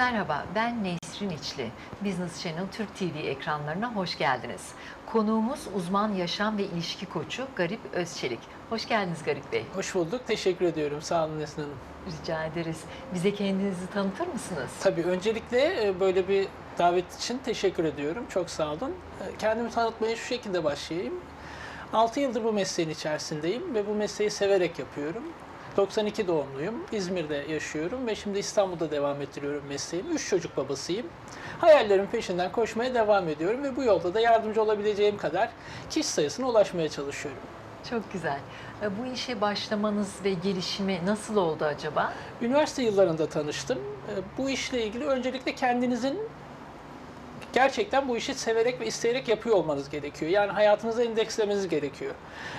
Merhaba, ben Nesrin İçli. Business Channel Türk TV ekranlarına hoş geldiniz. Konuğumuz uzman yaşam ve ilişki koçu Garip Özçelik. Hoş geldiniz Garip Bey. Hoş bulduk. Teşekkür ediyorum. Sağ olun Nesrin Hanım. Rica ederiz. Bize kendinizi tanıtır mısınız? Tabii öncelikle e, böyle bir davet için teşekkür ediyorum. Çok sağ olun. E, Kendimi tanıtmaya şu şekilde başlayayım. 6 yıldır bu mesleğin içerisindeyim ve bu mesleği severek yapıyorum. 92 doğumluyum. İzmir'de yaşıyorum ve şimdi İstanbul'da devam ettiriyorum mesleğimi. 3 çocuk babasıyım. Hayallerimin peşinden koşmaya devam ediyorum ve bu yolda da yardımcı olabileceğim kadar kişi sayısına ulaşmaya çalışıyorum. Çok güzel. E, Bu işe başlamanız ve gelişimi nasıl oldu acaba? Üniversite yıllarında tanıştım. Ee, Bu işle ilgili öncelikle kendinizin gerçekten bu işi severek ve isteyerek yapıyor olmanız gerekiyor. Yani hayatınıza indekslemeniz gerekiyor.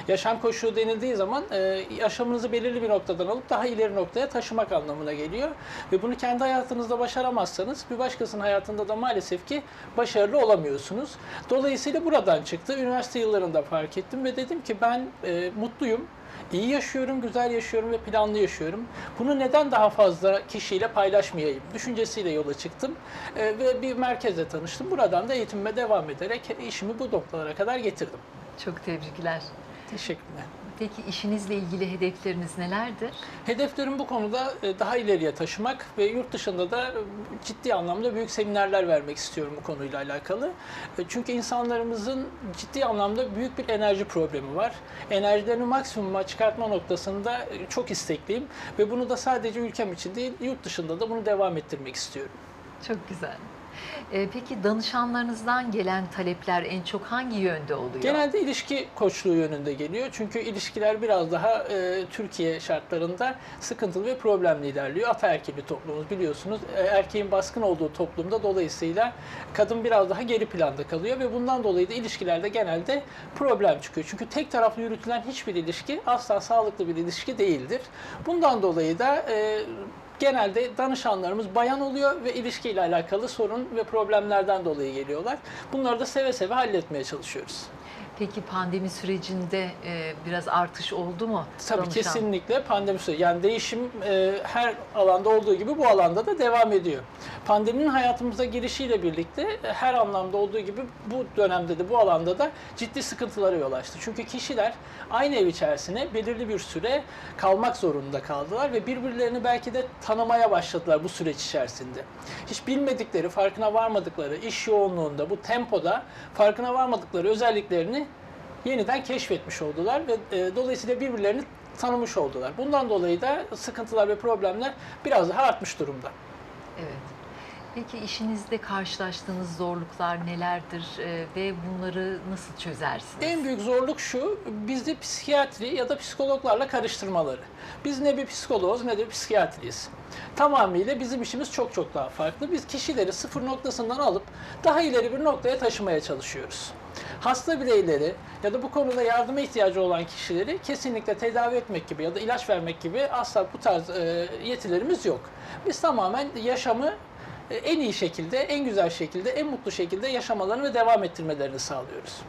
Yaşam koşulu denildiği zaman e, yaşamınızı belirli bir noktadan alıp daha ileri noktaya taşımak anlamına geliyor. Ve bunu kendi hayatınızda başaramazsanız bir başkasının hayatında da maalesef ki başarılı olamıyorsunuz. Dolayısıyla buradan çıktı. Üniversite yıllarında fark ettim ve dedim ki ben e, mutluyum. İyi yaşıyorum, güzel yaşıyorum ve planlı yaşıyorum. Bunu neden daha fazla kişiyle paylaşmayayım? Düşüncesiyle yola çıktım Ee, ve bir merkezle tanıştım. Buradan da eğitimime devam ederek işimi bu noktalara kadar getirdim. Çok tebrikler. Teşekkürler. Peki işinizle ilgili hedefleriniz nelerdir? Hedeflerim bu konuda e, daha ileriye taşımak ve yurt dışında da e, ciddi anlamda büyük seminerler vermek istiyorum bu konuyla alakalı. E, Çünkü insanlarımızın ciddi anlamda büyük bir enerji problemi var. Enerjilerini maksimuma çıkartma noktasında çok istekliyim ve bunu da sadece ülkem için değil, yurt dışında da bunu devam ettirmek istiyorum. Çok güzel. E, Peki danışanlarınızdan gelen talepler en çok hangi yönde oluyor? Genelde ilişki koçluğu yönünde geliyor. Çünkü ilişkiler biraz daha e, Türkiye şartlarında sıkıntılı ve problemli ilerliyor. Ataerkil bir toplumumuz biliyorsunuz. E, erkeğin baskın olduğu toplumda dolayısıyla kadın biraz daha geri planda kalıyor ve bundan dolayı da ilişkilerde genelde problem çıkıyor. Çünkü tek taraflı yürütülen hiçbir ilişki asla sağlıklı bir ilişki değildir. Bundan dolayı da e, genelde danışanlarımız bayan oluyor ve ilişkiyle alakalı sorun ve problemlerden dolayı geliyorlar. Bunları da seve seve halletmeye çalışıyoruz. Peki pandemi sürecinde e, biraz artış oldu mu? Tabii danışan? kesinlikle pandemi süreci. Yani değişim e, her alanda olduğu gibi bu alanda da devam ediyor. Pandeminin hayatımıza girişiyle birlikte e, her anlamda olduğu gibi bu dönemde de bu alanda da ciddi sıkıntılara yol açtı. Çünkü kişiler aynı ev içerisine belirli bir süre kalmak zorunda kaldılar ve birbirlerini belki de tanımaya başladılar bu süreç içerisinde. Hiç bilmedikleri, farkına varmadıkları iş yoğunluğunda, bu tempoda farkına varmadıkları özelliklerini yeniden keşfetmiş oldular ve e, dolayısıyla birbirlerini tanımış oldular. Bundan dolayı da sıkıntılar ve problemler biraz daha artmış durumda. Evet. Peki işinizde karşılaştığınız zorluklar nelerdir e, ve bunları nasıl çözersiniz? En büyük zorluk şu, bizi psikiyatri ya da psikologlarla karıştırmaları. Biz ne bir psikoloğuz ne de bir psikiyatriyiz. Tamamıyla bizim işimiz çok çok daha farklı. Biz kişileri sıfır noktasından alıp daha ileri bir noktaya taşımaya çalışıyoruz. Hasta bireyleri ya da bu konuda yardıma ihtiyacı olan kişileri kesinlikle tedavi etmek gibi ya da ilaç vermek gibi asla bu tarz e, yetilerimiz yok. Biz tamamen yaşamı en iyi şekilde, en güzel şekilde, en mutlu şekilde yaşamalarını ve devam ettirmelerini sağlıyoruz.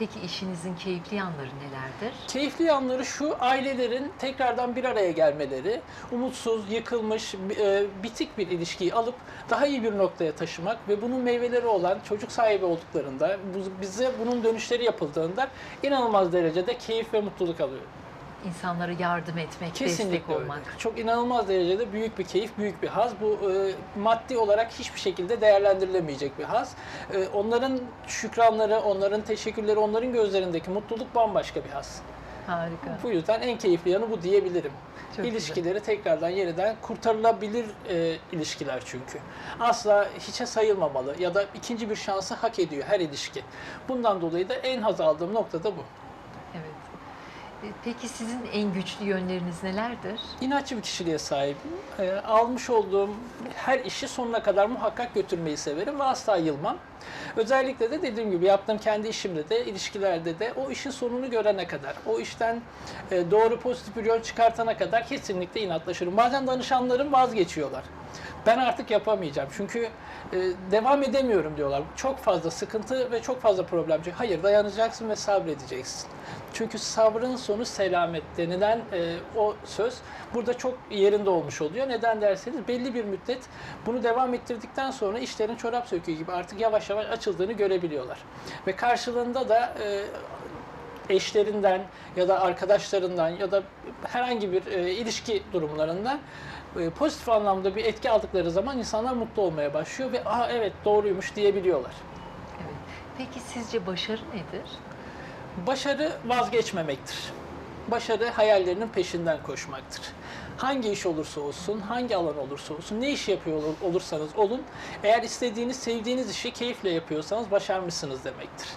Peki işinizin keyifli yanları nelerdir? Keyifli yanları şu, ailelerin tekrardan bir araya gelmeleri, umutsuz, yıkılmış, e, bitik bir ilişkiyi alıp daha iyi bir noktaya taşımak ve bunun meyveleri olan çocuk sahibi olduklarında, bize bunun dönüşleri yapıldığında inanılmaz derecede keyif ve mutluluk alıyor. İnsanlara yardım etmek, Kesinlikle destek öyle. olmak. Çok inanılmaz derecede büyük bir keyif, büyük bir haz. Bu e, maddi olarak hiçbir şekilde değerlendirilemeyecek bir haz. E, onların şükranları, onların teşekkürleri, onların gözlerindeki mutluluk bambaşka bir haz. Harika. Bu yüzden en keyifli yanı bu diyebilirim. Çok İlişkileri tekrardan yeniden kurtarılabilir e, ilişkiler çünkü. Asla hiçe sayılmamalı ya da ikinci bir şansı hak ediyor her ilişki. Bundan dolayı da en haz aldığım nokta da bu. Evet. E, Peki sizin en güçlü yönleriniz nelerdir? İnatçı bir kişiliğe sahibim. E, almış olduğum her işi sonuna kadar muhakkak götürmeyi severim ve asla yılmam. Özellikle de dediğim gibi yaptığım kendi işimde de, ilişkilerde de o işin sonunu görene kadar, o işten e, doğru pozitif bir yön çıkartana kadar kesinlikle inatlaşırım. Bazen danışanlarım vazgeçiyorlar. ben artık yapamayacağım. Çünkü e, devam edemiyorum diyorlar. Çok fazla sıkıntı ve çok fazla problem. Hayır dayanacaksın ve sabredeceksin. Çünkü sabrın sonu selamet denilen e, o söz burada çok yerinde olmuş oluyor. Neden derseniz belli bir müddet bunu devam ettirdikten sonra işlerin çorap söküğü gibi artık yavaş yavaş açıldığını görebiliyorlar. Ve karşılığında da e, eşlerinden ya da arkadaşlarından ya da herhangi bir e, ilişki durumlarından e, pozitif anlamda bir etki aldıkları zaman insanlar mutlu olmaya başlıyor ve aa evet doğruymuş diyebiliyorlar. Evet. Peki sizce başarı nedir? Başarı vazgeçmemektir. Başarı hayallerinin peşinden koşmaktır. Hangi iş olursa olsun, hangi alan olursa olsun, ne iş yapıyor ol- olursanız olun, eğer istediğiniz, sevdiğiniz işi keyifle yapıyorsanız başarmışsınız demektir.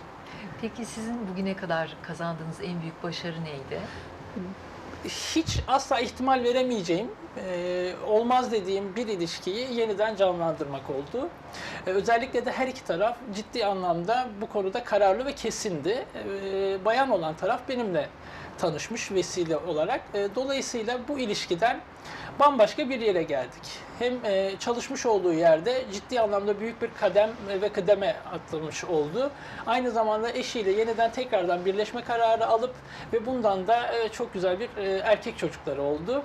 Peki sizin bugüne kadar kazandığınız en büyük başarı neydi? Hiç asla ihtimal veremeyeceğim, e, olmaz dediğim bir ilişkiyi yeniden canlandırmak oldu. E, özellikle de her iki taraf ciddi anlamda bu konuda kararlı ve kesindi. E, bayan olan taraf benimle tanışmış vesile olarak. E, dolayısıyla bu ilişkiden bambaşka bir yere geldik. Hem e, çalışmış olduğu yerde ciddi anlamda büyük bir kadem ve kıdeme atlamış oldu. Aynı zamanda eşiyle yeniden tekrardan birleşme kararı alıp ve bundan da e, çok güzel bir e, erkek çocukları oldu.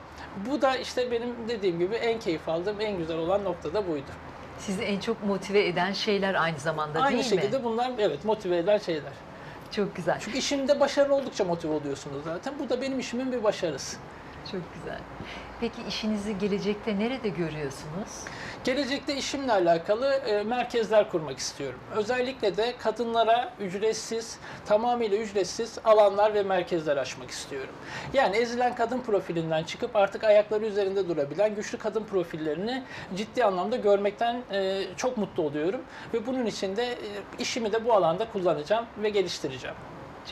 Bu da işte benim dediğim gibi en keyif aldığım, en güzel olan nokta da buydu. Sizi en çok motive eden şeyler aynı zamanda Aynı değil şekilde mi? bunlar evet motive eden şeyler. Çok güzel. Çünkü işinde başarılı oldukça motive oluyorsunuz zaten. Bu da benim işimin bir başarısı. Çok güzel. Peki işinizi gelecekte nerede görüyorsunuz? Gelecekte işimle alakalı e, merkezler kurmak istiyorum. Özellikle de kadınlara ücretsiz, tamamıyla ücretsiz alanlar ve merkezler açmak istiyorum. Yani ezilen kadın profilinden çıkıp artık ayakları üzerinde durabilen güçlü kadın profillerini ciddi anlamda görmekten e, çok mutlu oluyorum. Ve bunun için de e, işimi de bu alanda kullanacağım ve geliştireceğim.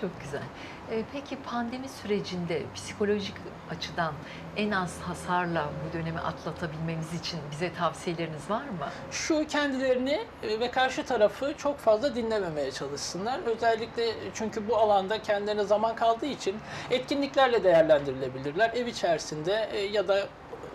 Çok güzel. Ee, peki pandemi sürecinde psikolojik açıdan en az hasarla bu dönemi atlatabilmemiz için bize tavsiyeleriniz var mı? Şu kendilerini e, ve karşı tarafı çok fazla dinlememeye çalışsınlar. Özellikle çünkü bu alanda kendilerine zaman kaldığı için etkinliklerle değerlendirilebilirler. Ev içerisinde e, ya da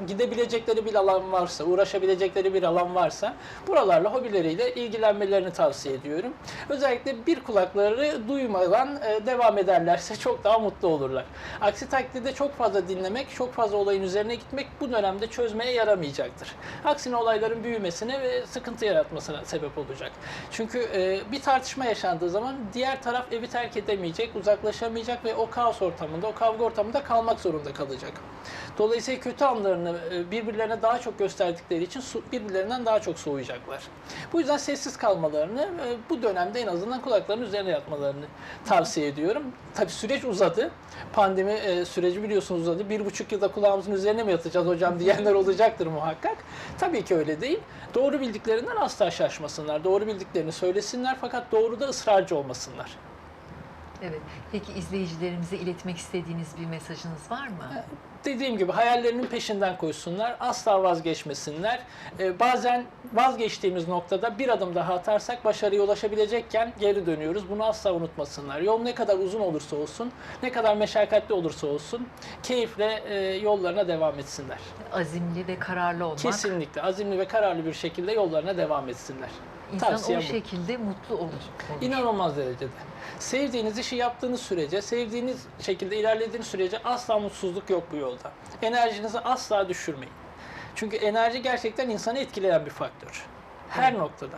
gidebilecekleri bir alan varsa, uğraşabilecekleri bir alan varsa buralarla hobileriyle ilgilenmelerini tavsiye ediyorum. Özellikle bir kulakları duymadan e, devam ederlerse çok daha mutlu olurlar. Aksi takdirde çok fazla dinlemek, çok fazla olayın üzerine gitmek bu dönemde çözmeye yaramayacaktır. Aksine olayların büyümesine ve sıkıntı yaratmasına sebep olacak. Çünkü e, bir tartışma yaşandığı zaman diğer taraf evi terk edemeyecek, uzaklaşamayacak ve o kaos ortamında, o kavga ortamında kalmak zorunda kalacak. Dolayısıyla kötü anlarını e, birbirlerine daha çok gösterdikleri için birbirlerinden daha çok soğuyacaklar. Bu yüzden sessiz kalmalarını e, bu dönemde en azından kulaklarının üzerine yatmalarını tavsiye ediyorum. Tabii süreç uzadı. Pandemi e, süreci biliyorsunuz uzadı. Bir buçuk yılda kulağımızın üzerine mi yatacağız hocam diyenler olacaktır muhakkak. Tabii ki öyle değil. Doğru bildiklerinden asla şaşmasınlar. Doğru bildiklerini söylesinler fakat doğruda ısrarcı olmasınlar. Evet. Peki izleyicilerimize iletmek istediğiniz bir mesajınız var mı? dediğim gibi hayallerinin peşinden koşsunlar, asla vazgeçmesinler. Ee, bazen vazgeçtiğimiz noktada bir adım daha atarsak başarıya ulaşabilecekken geri dönüyoruz. Bunu asla unutmasınlar. Yol ne kadar uzun olursa olsun, ne kadar meşakkatli olursa olsun keyifle e, yollarına devam etsinler. Azimli ve kararlı olmak. Kesinlikle azimli ve kararlı bir şekilde yollarına devam etsinler. İnsan Tavsiyem o bu. şekilde mutlu olur. olur. İnanılmaz derecede. Sevdiğiniz işi yaptığınız sürece, sevdiğiniz şekilde ilerlediğiniz sürece asla mutsuzluk yok bu yolda. Enerjinizi asla düşürmeyin. Çünkü enerji gerçekten insanı etkileyen bir faktör. Her Evet. noktada.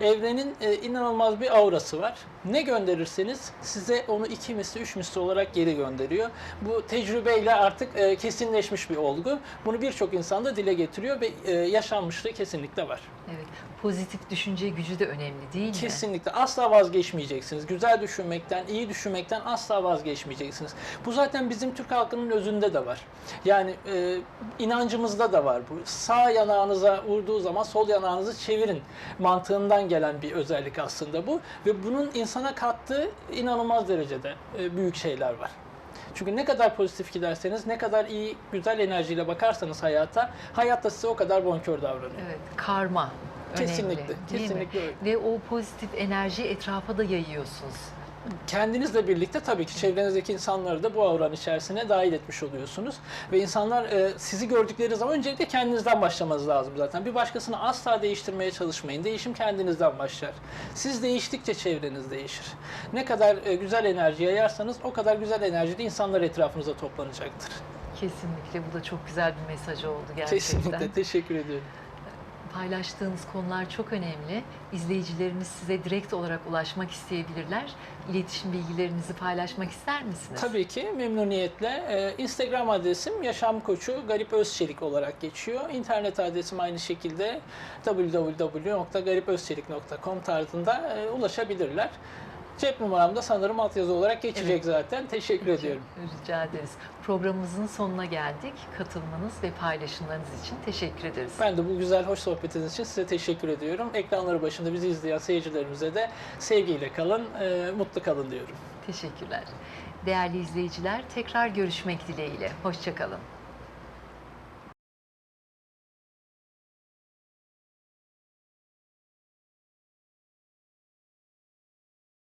Evrenin e, inanılmaz bir aurası var. Ne gönderirseniz size onu iki misli, üç misli olarak geri gönderiyor. Bu tecrübeyle artık e, kesinleşmiş bir olgu. Bunu birçok insan da dile getiriyor ve e, yaşanmışlığı kesinlikle var. Evet. Pozitif düşünce gücü de önemli değil mi? Kesinlikle asla vazgeçmeyeceksiniz. Güzel düşünmekten, iyi düşünmekten asla vazgeçmeyeceksiniz. Bu zaten bizim Türk halkının özünde de var. Yani e, inancımızda da var bu. Sağ yanağınıza vurduğu zaman sol yanağınızı çevirin mantığından gelen bir özellik aslında bu ve bunun insana kattığı inanılmaz derecede e, büyük şeyler var. Çünkü ne kadar pozitif giderseniz, ne kadar iyi, güzel enerjiyle bakarsanız hayata, hayat da size o kadar bonkör davranıyor. Evet. Karma. önemli, Kesinlikle, mi? kesinlikle öyle. Ve o pozitif enerjiyi etrafa da yayıyorsunuz. Kendinizle birlikte tabii ki çevrenizdeki insanları da bu avranın içerisine dahil etmiş oluyorsunuz. Ve insanlar e, sizi gördükleri zaman öncelikle kendinizden başlamanız lazım zaten. Bir başkasını asla değiştirmeye çalışmayın. Değişim kendinizden başlar. Siz değiştikçe çevreniz değişir. Ne kadar e, güzel enerji yayarsanız o kadar güzel enerji de insanlar etrafınıza toplanacaktır. Kesinlikle bu da çok güzel bir mesaj oldu gerçekten. Kesinlikle teşekkür ediyorum. Paylaştığınız konular çok önemli. İzleyicilerimiz size direkt olarak ulaşmak isteyebilirler. İletişim bilgilerinizi paylaşmak ister misiniz? Tabii ki memnuniyetle. Ee, Instagram adresim Yaşam Koçu Garip Özçelik olarak geçiyor. İnternet adresim aynı şekilde www.garipözçelik.com tarzında e, ulaşabilirler. Cep numaram da sanırım altyazı olarak geçecek Evet. zaten. Teşekkür ediyorum. Rica ederiz. Programımızın sonuna geldik. Katılmanız ve paylaşımlarınız için teşekkür ederiz. Ben de bu güzel, hoş sohbetiniz için size teşekkür ediyorum. Ekranları başında bizi izleyen seyircilerimize de sevgiyle kalın, e, mutlu kalın diyorum. Teşekkürler. Değerli izleyiciler, tekrar görüşmek dileğiyle. Hoşçakalın.